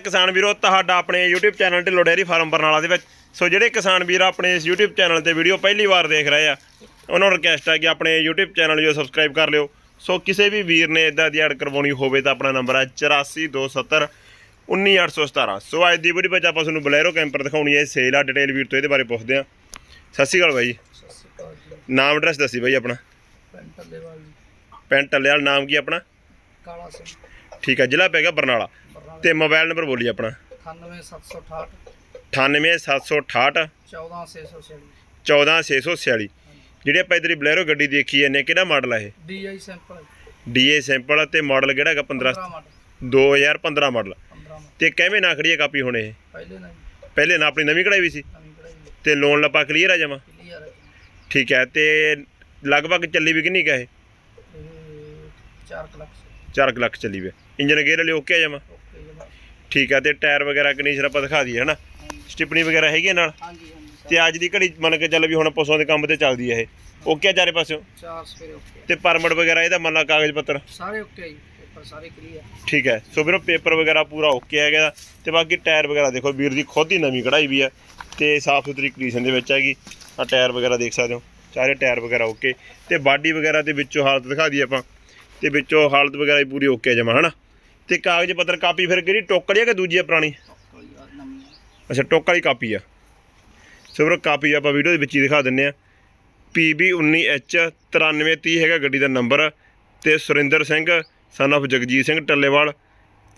ਕਿਸਾਨ ਵੀਰੋ ਤੁਹਾਡਾ ਆਪਣੇ YouTube channel Dhillon dairy farm Barnala ਦੇ ਵਿੱਚ। ਸੋ ਜਿਹੜੇ ਕਿਸਾਨ ਵੀਰ ਆਪਣੇ ਇਸ YouTube ਚੈਨਲ ਤੇ ਵੀਡੀਓ ਪਹਿਲੀ ਵਾਰ ਦੇਖ ਰਹੇ ਆ ਉਹਨਾਂ ਨੂੰ ਰਿਕਵੈਸਟ ਹੈ ਕਿ ਆਪਣੇ YouTube ਚੈਨਲ ਨੂੰ ਸਬਸਕ੍ਰਾਈਬ ਕਰ ਲਿਓ। ਸੋ ਕਿਸੇ ਵੀ ਵੀਰ ਨੇ ਇਦਾਂ ਦੀ ਐਡ ਕਰਵਾਉਣੀ ਹੋਵੇ ਤਾਂ ਆਪਣਾ ਨੰਬਰ ਹੈ 8427 19817 ਸੋ ਅੱਜ ਦੀ ਵੀਡੀਓ ਵਿੱਚ ਆਪਾਂ ਤੁਹਾਨੂੰ ਬਲੈਰੋ ਕੈਂਪਰ ਦਿਖਾਉਣੀ ਹੈ ਸੇਲ ਆ ਡਿਟੇਲ ਵੀਰ ਤੋਂ ਇਹਦੇ ਬਾਰੇ ਪੁੱਛਦੇ ਆ ਸਤਿ ਸ਼੍ਰੀ ਅਕਾਲ ਬਾਈ। ਨਾਮ ਐਡਰੈਸ ਦੱਸੀ ਬਾਈ ਆਪਣਾ। ਜੀ। ਪਿੰਡ ਟੱਲੇਵਾਲ ਨਾਮ ਕੀ ਆਪਣਾ? ਕਾਲਾ ਸਿੰਘ। ਠੀਕ ਹੈ ਜ਼ਿਲ੍ਹਾ ਪੈ ਗਿਆ ਬਰਨਾਲਾ। ਤੇ ਮੋਬਾਈਲ ਨੰਬਰ ਬੋਲੀ ਆਪਣਾ। 98768 98768 14646 14646 ਜਿਹੜੇ ਆਪਾਂ ਇਧਰ ਬਲੈਰੋ ਗੱਡੀ ਦੇਖੀ ਜਾਂਦੇ ਕਿਹੜਾ ਮਾਡਲ ਆ ਇਹ? ਡੀਆਈ ਸੈਂਪਲ ਡੀਏ ਸਿੰਪਲ ਤੇ ਮਾਡਲ ਕਿਹੜਾ ਹੈਗਾ? 15 15 ਮਾਡਲ। 2015 ਮਾਡਲ। 15 ਮਾਡਲ। ਤੇ ਕਿਵੇਂ ਨਾ ਖੜੀ ਹੈ ਕਾਪੀ ਹੁਣ ਇਹ? ਪਹਿਲੇ ਨਹੀਂ ਪਹਿਲੇ ਨਾ ਆਪਣੀ ਨਵੀਂ ਕਢਾਈ ਵੀ ਸੀ? ਤੇ ਲੋਨ ਲੱਪਾ ਕਲੀਅਰ ਆ ਜਾਵਾਂ। ਠੀਕ ਹੈ ਤੇ ਲਗਭਗ ਚੱਲੀ ਵੀ ਕਿੰਨੀ ਕਾ ਇਹ? ਇਹ 4 ਲੱਖ 4 ਲੱਖ ਚੱਲੀ ਵੀ ਇੰਜਨ ਗੇਅਰ ਵਾਲੀ ਓਕੇ ਆ ਜਾਵਾਂ ਓਕੇ ਜੀ ਠੀਕ ਹੈ ਤੇ ਟਾਇਰ ਵਗੈਰਾ ਕੰਡੀਸ਼ਨ ਆਪਾਂ ਦਿਖਾ ਦਈਏ ਹਨਾ? ਸਟਿਪਣੀ ਵਗੈਰਾ ਹੈਗੀ ਆ ਨਾਲ? ਹਾਂਜੀ ਤੇ ਅੱਜ ਦੀ ਘੜੀ ਮੰਨ ਕੇ ਚੱਲ ਵੀ ਹੁਣ ਪਸ਼ੂਆਂ ਦੇ ਕੰਮ ਤੇ ਚੱਲਦੀ ਹੈ ਇਹ। ਓਕੇ ਆ ਚਾਰੇ ਪਾਸਿਓਂ? ਚਾਰ ਸਵੇਰੇ ਓਕੇ ਤੇ ਪਰਮਿਟ ਵਗੈਰਾ ਇਹਦਾ ਮੰਨ ਲਾ ਕਾਗਜ਼ ਪੱਤਰ? ਸਾਰੇ ਓਕੇ ਜੀ ਪੇਪਰ ਸਾਰੇ ਕਲੀਅਰ ਠੀਕ ਹੈ ਸੋ ਵੀਰੋ ਪੇਪਰ ਵਗੈਰਾ ਪੂਰਾ ਓਕੇ ਹੈਗਾ। ਤੇ ਬਾਕੀ ਟਾਇਰ ਵਗੈਰਾ ਦੇਖੋ ਵੀਰ ਦੀ ਖੁਦ ਹੀ ਨਵੀਂ ਕਢਾਈ ਵੀ ਹੈ ਤੇ ਸਾਫ਼ ਸੁਥਰੀ ਕੰਡੀਸ਼ਨ ਦੇ ਵਿੱਚ ਹੈਗੀ। ਆ ਟਾਇਰ ਵਗੈਰਾ ਦੇਖ ਸਕਦੇ ਹੋ। ਸਾਰੇ ਟਾਇਰ ਵਗੈਰਾ ਓਕੇ ਤੇ ਬਾਡੀ ਵਗੈਰਾ ਦੇ ਵਿੱਚੋਂ ਹਾਲਤ ਦਿਖਾ ਦਈਏ ਆਪਾਂ। ਤੇ ਵਿੱਚੋਂ ਹਾਲਤ ਵਗੈਰਾ ਵੀ ਪੂਰੀ ਓਕੇ ਜਮਾ ਹਨਾ? ਤੇ ਕਾਗਜ਼ ਪੱਤਰ ਕਾਪੀ ਫਿਰ ਕਿਹੜੀ ਟੋਕੜ ਹੈ ਕਿ ਦੂਜੀ ਆ ਪੁਰਾਣੀ। ਅੱਛਾ ਟੋਕ ਵਾਲੀ ਕਾਪੀ ਆ। ਸੋ ਵੀਰੋ ਕਾਪੀ ਆਪਾਂ ਵੀਡੀਓ ਦੇ ਵਿੱਚ ਹੀ ਦਿਖਾ ਦਿੰਨੇ ਆ। PB19H 9330 ਹੈਗਾ ਗੱਡੀ ਦਾ ਨੰਬਰ ਤੇ ਸੁਰਿੰਦਰ ਸਿੰਘ ਸਨ of ਜਗਜੀਤ ਸਿੰਘ ਟੱਲੇਵਾਲ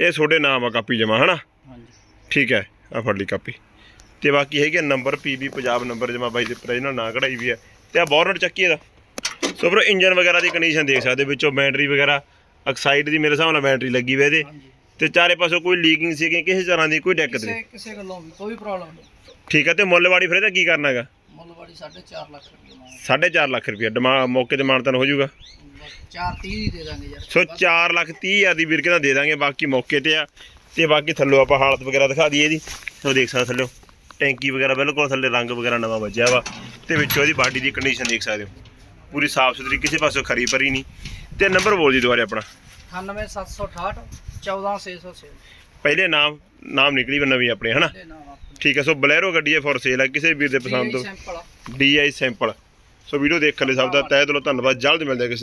ਇਹ ਤੁਹਾਡੇ ਨਾਮ ਆ ਕਾਪੀ ਜਮਾ ਹਨਾ? ਹਾਂਜੀ। ਠੀਕ ਹੈ ਆ ਫੜ ਲਈ ਕਾਪੀ। ਤੇ ਬਾਕੀ ਹੈਗੇ ਨੰਬਰ PB ਪੰਜਾਬ ਨੰਬਰ ਜਮਾ ਬਾਈ ਦੇ ਪ੍ਰੇਜਨਲ ਨਾਂ ਕਢਾਈ ਵੀ ਹੈ ਤੇ ਆ ਬੋਰਨਟ ਚੱਕੀ ਇਹਦਾ। ਸੋ ਵੀਰੋ ਇੰਜਨ ਵਗੈਰਾ ਦੀ ਕੰਡੀਸ਼ਨ ਦੇਖ ਸਕਦੇ ਵਿੱਚੋਂ ਬੈਟਰੀ ਵਗੈਰਾ ਐਕਸਾਈਡ ਦੀ ਮੇਰੇ ਹਿਸਾਬ ਨਾਲ ਬੈਟਰੀ ਲੱਗੀ ਵੇ ਇਹਦੇ। ਤੇ ਚਾਰੇ ਪਾਸੋਂ ਕੋਈ ਲੀਕਿੰਗ ਸੀ ਕਿ ਕਿਸੇ ਤਰ੍ਹਾਂ ਦੀ ਕੋਈ ਦਿੱਕਤ ਨਹੀਂ। ਕਿਸੇ ਕਿਸੇ ਗੱਲੋਂ ਵੀ ਕੋਈ ਪ੍ਰੋਬਲਮ ਨਹੀਂ। ਠੀਕ ਹੈ ਤੇ ਮੁੱਲਵਾੜੀ ਫਿਰ ਇਹਦਾ ਕੀ ਕਰਨਾ ਹੈਗਾ? ਮੁੱਲਵਾੜੀ 4.5 ਲੱਖ ਰੁਪਏ ਮੰਗ 4.5 ਲੱਖ ਰੁਪਏ ਡਿਮਾ ਮੌਕੇ ਤੇ ਮਾਨਤਨ ਹੋ ਜਾਊਗਾ। 4 30 ਹੀ ਦੇ ਦਾਂਗੇ ਯਾਰ। ਸੋ 4 ਲੱਖ 30 ਹਜ਼ਾਰ ਦੀ ਵੀਰ ਕਹਿੰਦਾ ਦੇ ਦਾਂਗੇ ਬਾਕੀ ਮੌਕੇ ਤੇ ਆ। ਤੇ ਬਾਕੀ ਥੱਲੋਂ ਆਪਾਂ ਹਾਲਤ ਵਗੈਰਾ ਦਿਖਾ ਦਈਏ ਇਹਦੀ। ਸੋ ਦੇਖ ਸਕਦੇ ਥੱਲੋਂ ਟੈਂਕੀ ਵਗੈਰਾ ਬਿਲਕੁਲ ਥੱਲੇ ਰੰਗ ਵਗੈਰਾ ਨਵਾਂ ਵੱਜਿਆ ਵਾ। ਤੇ ਵਿੱਚੋਂ ਇਹਦੀ ਬਾਡੀ ਦੀ ਕੰਡੀਸ਼ਨ ਦੇਖ ਸਕਦੇ ਹੋ। ਪੂਰੀ ਸਾਫ਼ ਸੁਥਰੀ ਕਿਸੇ ਪਾਸੋਂ ਖਰੀ ਭਰੀ ਨਹੀਂ। ਤੇ ਨੰਬਰ ਬੋਲ ਜੀ ਦੁਬਾਰੇ ਆਪਣਾ। 98768 14606 ਪਹਿਲੇ ਨਾਮ ਨਾਮ ਨਿਕਲੀ ਵੀ ਨਵੀਂ ਆਪਣੇ ਹਨਾ? ਦੇ ਨਾਮ ਆਪਣੇ। ਠੀਕ ਹੈ ਸੋ ਬਲੈਰੋ ਗੱਡੀ ਹੈ ਫੋਰ ਸੇਲ ਹੈ ਕਿਸੇ ਵੀਰ ਦੇ ਪਸੰਦ ਤੋਂ। Simple DI sample so video ਦੇਖਣ ਲਈ ਸਭ ਦਾ ਤਹਿ ਦਿਲੋਂ ਧੰਨਵਾਦ ਜਲਦ ਮਿਲਦੇ ਹਾਂ ਕਿਸੇ